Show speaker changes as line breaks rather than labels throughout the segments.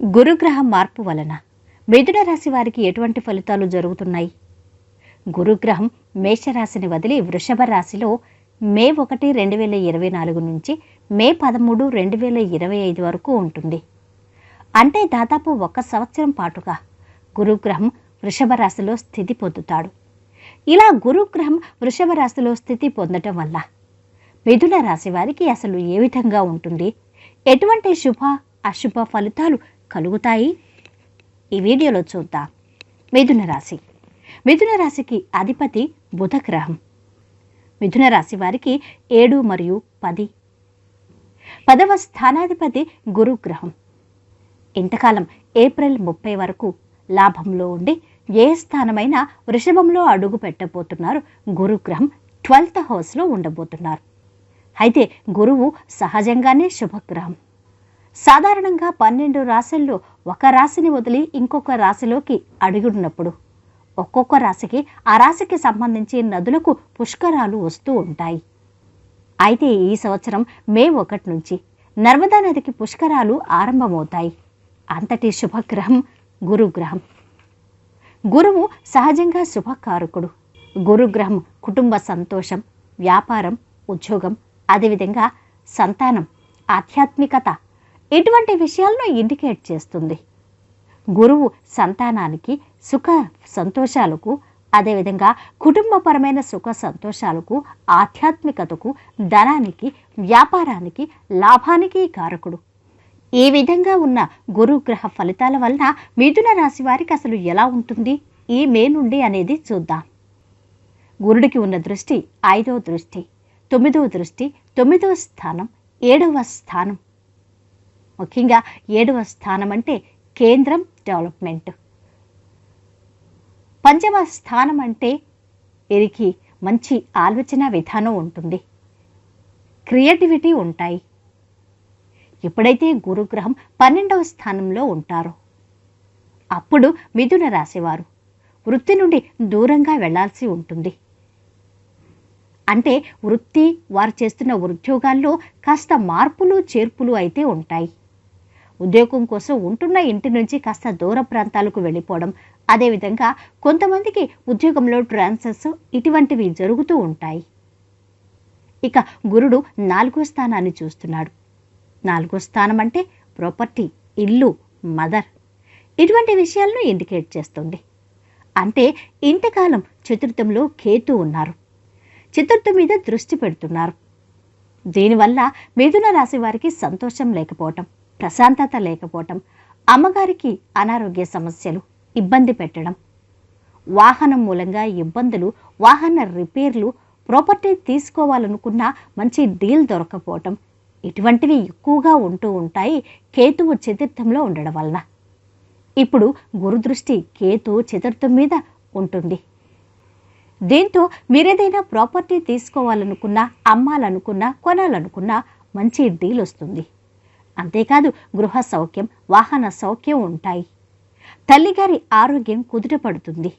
గురుగ్రహం మార్పు వలన మిథున రాశి వారికి ఎటువంటి ఫలితాలు జరుగుతున్నాయి? గురుగ్రహం మేషరాశిని వదిలి వృషభ రాశిలో మే ఒకటి రెండు వేల ఇరవై నాలుగు నుంచి మే పదమూడు రెండు వేల ఇరవై ఐదు వరకు ఉంటుంది. అంటే దాదాపు ఒక సంవత్సరం పాటుగా గురుగ్రహం వృషభ రాశిలో స్థితి పొందుతాడు. ఇలా గురుగ్రహం వృషభ రాశిలో స్థితి పొందటం వల్ల మిథున రాశి వారికి అసలు ఏ విధంగా ఉంటుంది? ఎటువంటి శుభ అశుభ ఫలితాలు కలుగుతాయి? ఈ వీడియోలో చూద్దాం. మిథున రాశి. మిథున రాశికి అధిపతి బుధ గ్రహం మిథున రాశి వారికి ఏడు మరియు పది. పదవ స్థానాధిపతి గురుగ్రహం. ఇంతకాలం ఏప్రిల్ ముప్పై వరకు లాభంలో ఉండి ఏ స్థానమైనా వృషభంలో అడుగు పెట్టబోతున్నారు గురుగ్రహం. ట్వెల్త్ హౌస్లో ఉండబోతున్నారు. అయితే గురువు సహజంగానే శుభగ్రహం. సాధారణంగా పన్నెండు రాశుల్లో ఒక రాశిని వదిలి ఇంకొక రాశిలోకి అడుగున్నప్పుడు ఒక్కొక్క రాశికి ఆ రాశికి సంబంధించి నదులకు పుష్కరాలు వస్తూ ఉంటాయి. అయితే ఈ సంవత్సరం మే ఒకటి నుంచి నర్మదా నదికి పుష్కరాలు ఆరంభమవుతాయి. అంతటి శుభగ్రహం గురుగ్రహం. గురువు సహజంగా శుభకారకుడు. గురుగ్రహం కుటుంబ సంతోషం వ్యాపారం ఉద్యోగం అదేవిధంగా సంతానం ఆధ్యాత్మికత ఇటువంటి విషయాలను ఇండికేట్ చేస్తుంది. గురువు సంతానానికి సుఖ సంతోషాలకు అదేవిధంగా కుటుంబపరమైన సుఖ సంతోషాలకు ఆధ్యాత్మికతకు ధనానికి వ్యాపారానికి లాభానికి కారకుడు. ఈ విధంగా ఉన్న గురుగ్రహ ఫలితాల వలన మిథున రాశి వారికి అసలు ఎలా ఉంటుంది? ఈ మే నుండి అనేది చూద్దాం. గురుడికి ఉన్న దృష్టి ఐదవ దృష్టి తొమ్మిదవ దృష్టి తొమ్మిదవ స్థానం ఏడవ స్థానం. ముఖ్యంగా ఏడవ స్థానం అంటే కేంద్రం డెవలప్మెంట్. పంచమ స్థానం అంటే వీరికి మంచి ఆలోచన విధానం ఉంటుంది. క్రియేటివిటీ ఉంటాయి. ఎప్పుడైతే గురుగ్రహం పన్నెండవ స్థానంలో ఉంటారో అప్పుడు మిథున రాశివారు వృత్తి నుండి దూరంగా వెళ్ళాల్సి ఉంటుంది. అంటే వృత్తి వారు చేస్తున్న ఉద్యోగాల్లో కాస్త మార్పులు చేర్పులు అయితే ఉంటాయి. ఉద్యోగం కోసం ఉంటున్న ఇంటి నుంచి కాస్త దూర ప్రాంతాలకు వెళ్ళిపోవడం. అదేవిధంగా కొంతమందికి ఉద్యోగంలో ట్రాన్సర్స్ ఇటువంటివి జరుగుతూ ఉంటాయి. ఇక గురుడు నాలుగో స్థానాన్ని చూస్తున్నాడు. నాలుగో స్థానం అంటే ప్రాపర్టీ ఇల్లు మదర్ ఇటువంటి విషయాలను ఇండికేట్ చేస్తుంది. అంటే ఇంతకాలం చతుర్థంలో కేతు ఉన్నారు. చతుర్థం మీద దృష్టి పెడుతున్నారు. దీనివల్ల మిథున రాశి వారికి సంతోషం లేకపోవటం. ప్రశాంతత లేకపోవటం అమ్మగారికి అనారోగ్య సమస్యలు ఇబ్బంది పెట్టడం. వాహనం మూలంగా ఇబ్బందులు వాహన రిపేర్లు ప్రాపర్టీ తీసుకోవాలనుకున్న మంచి డీల్ దొరకపోవటం ఇటువంటివి ఎక్కువగా ఉంటూ ఉంటాయి కేతువు చతుర్థంలో ఉండడం వలన. ఇప్పుడు గురుదృష్టి కేతు చతుర్థం మీద ఉంటుంది. దీంతో మీరేదైనా ప్రాపర్టీ తీసుకోవాలనుకున్నా అమ్మాలనుకున్నా కొనాలనుకున్నా మంచి డీల్ వస్తుంది. అంతేకాదు గృహ సౌఖ్యం వాహన సౌఖ్యం ఉంటాయి. తల్లిగారి ఆరోగ్యం కుదుటపడుతుంది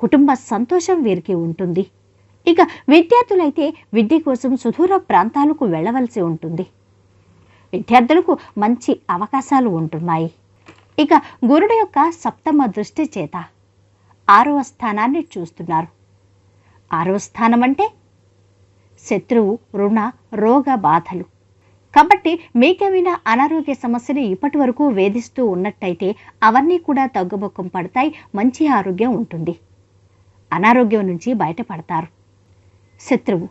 కుటుంబ సంతోషం వీరికి ఉంటుంది. ఇక విద్యార్థులైతే విద్య కోసం సుదూర ప్రాంతాలకు వెళ్ళవలసి ఉంటుంది. విద్యార్థులకు మంచి అవకాశాలు ఉంటున్నాయి. ఇక గురుడు యొక్క సప్తమ దృష్టి చేత ఆరవ స్థానాన్ని చూస్తున్నారు. ఆరవ స్థానం అంటే శత్రువు రుణ రోగ బాధలు. కాబట్టి మీకేమైనా అనారోగ్య సమస్యలు ఇప్పటి వరకు వేధిస్తూ ఉన్నట్టయితే అవన్నీ కూడా తగ్గుముఖం పడతాయి మంచి ఆరోగ్యం ఉంటుంది. అనారోగ్యం నుంచి బయటపడతారు. శత్రువు.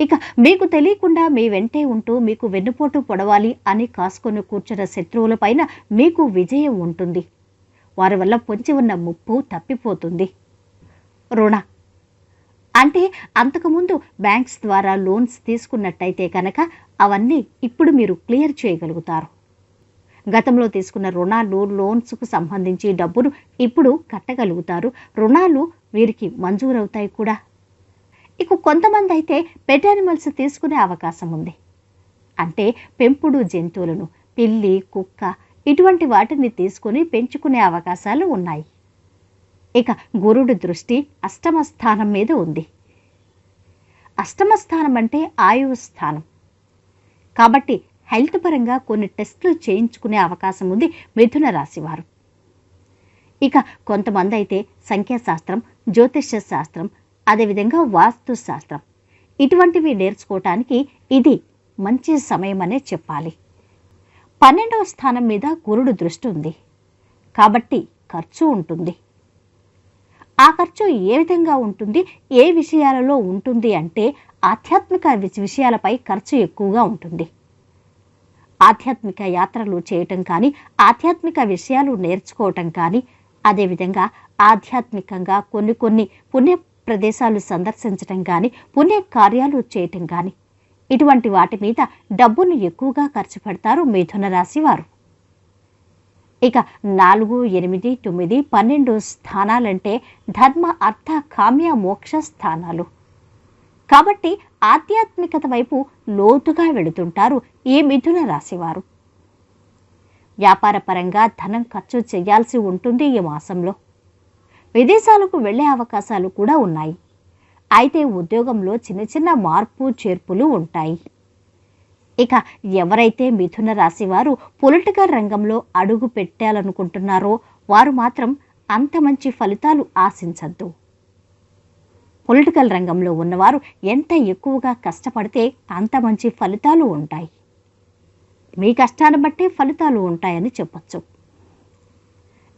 ఇక మీకు తెలియకుండా మీ వెంటే ఉంటూ మీకు వెన్నుపోటు పొడవాలి అని కాసుకొని కూర్చున్న శత్రువులపైన మీకు విజయం ఉంటుంది. వారి వల్ల పొంచి ఉన్న ముప్పు తప్పిపోతుంది. రుణ. అంటే అంతకుముందు బ్యాంక్స్ ద్వారా లోన్స్ తీసుకున్నట్టయితే కనుక అవన్నీ ఇప్పుడు మీరు క్లియర్ చేయగలుగుతారు. గతంలో తీసుకున్న రుణాలు లోన్స్కు సంబంధించి డబ్బులు ఇప్పుడు కట్టగలుగుతారు. రుణాలు వీరికి మంజూరవుతాయి కూడా. ఇక కొంతమంది అయితే పెట్ యానిమల్స్ తీసుకునే అవకాశం ఉంది. అంటే పెంపుడు జంతువులను పిల్లి కుక్క ఇటువంటి వాటిని తీసుకుని పెంచుకునే అవకాశాలు ఉన్నాయి. ఇక గురుడు దృష్టి అష్టమ స్థానం మీద ఉంది. అష్టమ స్థానం అంటే ఆయువు స్థానం. కాబట్టి హెల్త్ పరంగా కొన్ని టెస్టులు చేయించుకునే అవకాశం ఉంది మిథున రాశివారు ఇక కొంతమంది అయితే సంఖ్యాశాస్త్రం జ్యోతిష్య శాస్త్రం అదేవిధంగా వాస్తు శాస్త్రం ఇటువంటివి నేర్చుకోవటానికి ఇది మంచి సమయం అనే చెప్పాలి. పన్నెండవ స్థానం మీద గురుడు దృష్టి ఉంది. కాబట్టి ఖర్చు ఉంటుంది. ఆ ఖర్చు ఏ విధంగా ఉంటుంది ఏ విషయాలలో ఉంటుంది అంటే ఆధ్యాత్మిక విషయాలపై ఖర్చు ఎక్కువగా ఉంటుంది. ఆధ్యాత్మిక యాత్రలు చేయటం కానీ ఆధ్యాత్మిక విషయాలు నేర్చుకోవటం కానీ అదేవిధంగా ఆధ్యాత్మికంగా కొన్ని కొన్ని పుణ్య ప్రదేశాలు సందర్శించటం కానీ పుణ్య కార్యాలు చేయటం కానీ ఇటువంటి వాటి మీద డబ్బును ఎక్కువగా ఖర్చు పెడతారు మిథున రాశి వారు. ఇక నాలుగు ఎనిమిది తొమ్మిది పన్నెండు స్థానాలంటే ధర్మ అర్థ కామ్య మోక్ష స్థానాలు. కాబట్టి ఆధ్యాత్మికత వైపు లోతుగా వెళుతుంటారు ఈ మిథున రాశివారు. వ్యాపారపరంగా ధనం ఖర్చు చేయాల్సి ఉంటుంది ఈ మాసంలో. విదేశాలకు వెళ్ళే అవకాశాలు కూడా ఉన్నాయి. అయితే ఉద్యోగంలో చిన్న చిన్న మార్పు చేర్పులు ఉంటాయి. ఇక ఎవరైతే మిథున రాశి వారు పొలిటికల్ రంగంలో అడుగు పెట్టాలనుకుంటున్నారో వారు మాత్రం అంత మంచి ఫలితాలు ఆశించద్దు. పొలిటికల్ రంగంలో ఉన్నవారు ఎంత ఎక్కువగా కష్టపడితే అంత మంచి ఫలితాలు ఉంటాయి. మీ కష్టాన్ని బట్టే ఫలితాలు ఉంటాయని చెప్పొచ్చు.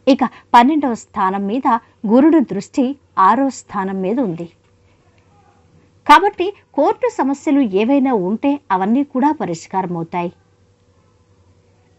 ఇక పన్నెండవ స్థానం మీద గురుడు దృష్టి ఆరో స్థానం మీద ఉంది. కాబట్టి కోర్టు సమస్యలు ఏవైనా ఉంటే అవన్నీ కూడా పరిష్కారం అవుతాయి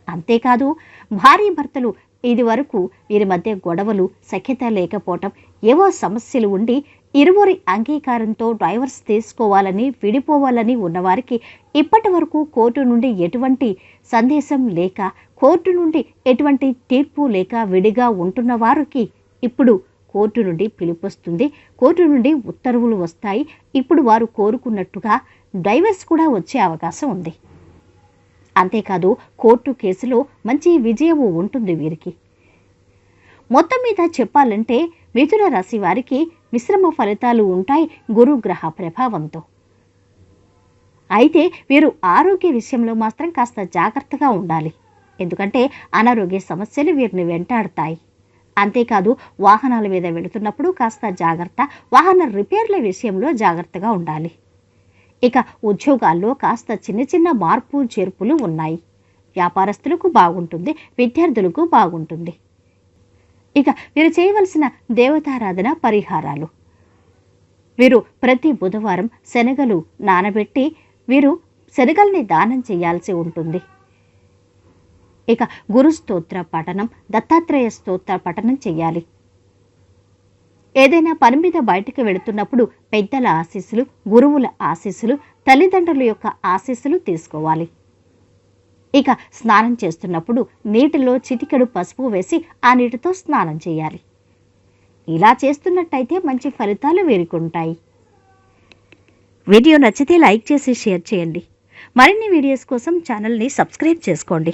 అంతేకాదు భారీ భర్తలు ఇది వరకు వీరి మధ్య గొడవలు సఖ్యత లేకపోవటం ఏవో సమస్యలు ఉండి ఇరువురి అంగీకారంతో డైవర్స్ తీసుకోవాలని విడిపోవాలని ఉన్నవారికి ఇప్పటి వరకు కోర్టు నుండి ఎటువంటి సందేశం లేక కోర్టు నుండి ఎటువంటి తీర్పు లేక విడిగా ఉంటున్న వారికి ఇప్పుడు కోర్టు నుండి పిలుపొస్తుంది కోర్టు నుండి ఉత్తర్వులు వస్తాయి. ఇప్పుడు వారు కోరుకున్నట్టుగా డైవర్స్ కూడా వచ్చే అవకాశం ఉంది. అంతేకాదు కోర్టు కేసులో మంచి విజయము ఉంటుంది వీరికి. మొత్తం మీద చెప్పాలంటే మిథున రాశి వారికి మిశ్రమ ఫలితాలు ఉంటాయి గురుగ్రహ ప్రభావంతో. అయితే వీరు ఆరోగ్య విషయంలో మాత్రం కాస్త జాగ్రత్తగా ఉండాలి. ఎందుకంటే అనారోగ్య సమస్యలు వీరిని వెంటాడతాయి. అంతేకాదు వాహనాల మీద వెళుతున్నప్పుడు కాస్త జాగ్రత్త వాహన రిపేర్ల విషయంలో జాగ్రత్తగా ఉండాలి. ఇక ఉద్యోగాల్లో కాస్త చిన్న చిన్న మార్పు చేర్పులు ఉన్నాయి. వ్యాపారస్తులకు బాగుంటుంది విద్యార్థులకు బాగుంటుంది. ఇక వీరు చేయవలసిన దేవతారాధన పరిహారాలు. వీరు ప్రతి బుధవారం శనగలు నానబెట్టి వీరు శనగల్ని దానం చేయాల్సి ఉంటుంది. ఇక గురు స్తోత్ర పఠనం దత్తాత్రేయ స్తోత్ర పఠనం చేయాలి. ఏదైనా పని మీద బయటకు వెళుతున్నప్పుడు పెద్దల ఆశీస్సులు గురువుల ఆశీస్సులు తల్లిదండ్రుల యొక్క ఆశీస్సులు తీసుకోవాలి. ఇక స్నానం చేస్తున్నప్పుడు నీటిలో చిటికెడు పసుపు వేసి ఆ నీటితో స్నానం చేయాలి. ఇలా చేస్తున్నట్టయితే మంచి ఫలితాలు వీరికుంటాయి. వీడియో నచ్చితే లైక్ చేసి షేర్ చేయండి. మరిన్ని వీడియోస్ కోసం ఛానల్ని సబ్స్క్రైబ్ చేసుకోండి.